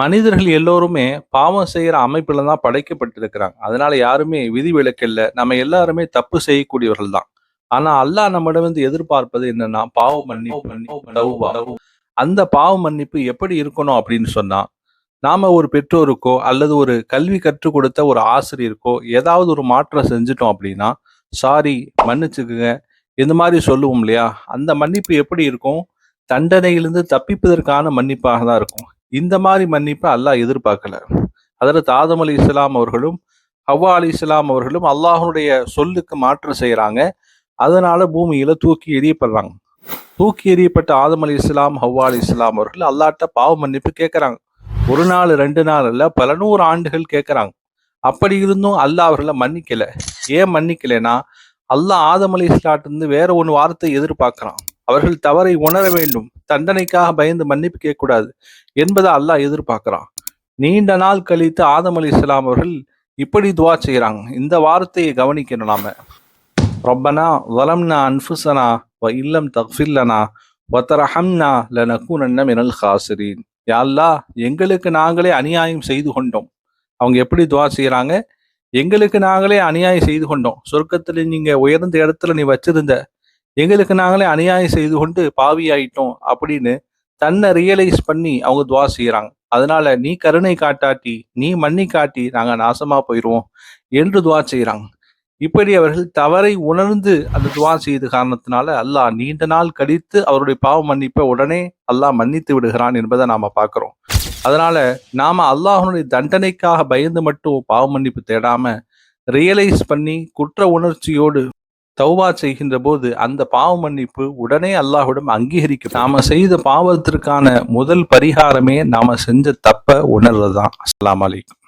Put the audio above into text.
மனிதர்கள் எல்லோருமே பாவம் செய்யற அமைப்புல தான் படைக்கப்பட்டிருக்கிறாங்க. அதனால யாருமே விதி இல்ல நம்ம எல்லாருமே தப்பு செய்யக்கூடியவர்கள் தான். ஆனா அல்லாஹ் நம்மிடம் வந்து எதிர்பார்ப்பது என்னன்னா பாவ மன்னிப்பு அந்த பாவ மன்னிப்பு எப்படி இருக்கணும் அப்படின்னு சொன்னா நாம ஒரு பெற்றோருக்கோ அல்லது ஒரு கல்வி கற்றுக் கொடுத்த ஒரு ஆசிரியருக்கோ ஏதாவது ஒரு மாற்றம் செஞ்சுட்டோம் அப்படின்னா சாரி மன்னிச்சுக்குங்க. இந்த மாதிரி சொல்லுவோம் இல்லையா? அந்த மன்னிப்பு எப்படி இருக்கும்? தண்டனையிலிருந்து தப்பிப்பதற்கான மன்னிப்பாக தான் இருக்கும். இந்த மாதிரி மன்னிப்பை அல்லாஹ் எதிர்பார்க்கல. அதற்கு ஆதம் அலி இஸ்லாம் அவர்களும் ஹவ்வா அலி இஸ்லாம் அவர்களும் அல்லாஹனுடைய சொல்லுக்கு மாற்றம் செய்யறாங்க அதனால பூமியில தூக்கி எறியப்படுறாங்க. தூக்கி எறியப்பட்ட ஆதம் அலி இஸ்லாம் ஹவ்வா அலி இஸ்லாம் அவர்கள் அல்லாட்ட பாவ மன்னிப்பு கேட்கறாங்க ஒரு நாள் ரெண்டு நாள் இல்ல பல நூறு ஆண்டுகள் கேட்கறாங்க அப்படி இருந்தும் அல்லாஹ் அவர்களை மன்னிக்கல. ஏன் மன்னிக்கலைன்னா அல்லாஹ் ஆதம் அலி இஸ்லாட்டிருந்து வேற ஒன்று வார்த்தை எதிர்பார்க்கிறான். அவர்கள் தவறை உணர வேண்டும். தண்டனைக்காக பயந்து மன்னிப்பு கேட்கக்கூடாது என்பதை அல்லாஹ் எதிர்பார்க்கிறான். நீண்ட நாள் கழித்து ஆதம் அலி இஸ்லாம் அவர்கள் இப்படி துவா செய்கிறாங்க. இந்த வார்த்தையை கவனிக்கணும் நாம. ரப்பனா வலம்னா அன்ஃபுசனா வ இல்லம் தக்ஃபில்லனா வத்தரஹம்னா லனக்கூனன்ன மினல் ஹாசிரீன். யா எங்களுக்கு நாங்களே அநியாயம் செய்து கொண்டோம். அவங்க எப்படி துவா செய்கிறாங்க? எங்களுக்கு நாங்களே அநியாயம் செய்து கொண்டோம். சொர்க்கத்தில் நீங்க உயர்ந்த இடத்துல நீ வச்சிருந்த எங்களுக்கு நாங்களே அநியாயம் செய்து கொண்டு பாவி ஆயிட்டோம் அப்படின்னு தன்னை ரியலைஸ் பண்ணி அவங்க துவா செய்யறாங்க அதனால நீ கருணை காட்டாட்டி நீ மன்னி காட்டி நாங்க நாசமா போயிடுவோம் என்று துவா செய்யறாங்க இப்படி அவர்கள் தவறை உணர்ந்து அந்த துவா செய்த காரணத்தினால அல்லாஹ் நீண்ட நாள் கழித்து அவருடைய பாவ மன்னிப்பை உடனே அல்லாஹ் மன்னித்து விடுகிறான் என்பதை நாம பார்க்கிறோம். அதனால நாம அல்லாஹனுடைய தண்டனைக்காக பயந்து மட்டும் பாவ மன்னிப்பு தேடாம ரியலைஸ் பண்ணி குற்ற உணர்ச்சியோடு தௌவா செய்கின்ற போது அந்த பாவ மன்னிப்பு உடனே அல்லாஹுடன் அங்கீகரிக்கும் நாம செய்த பாவத்திற்கான முதல் பரிகாரமே நாம செஞ்ச தப்ப உணர்றதுதான். அஸ்லாம் அலைக்கும்.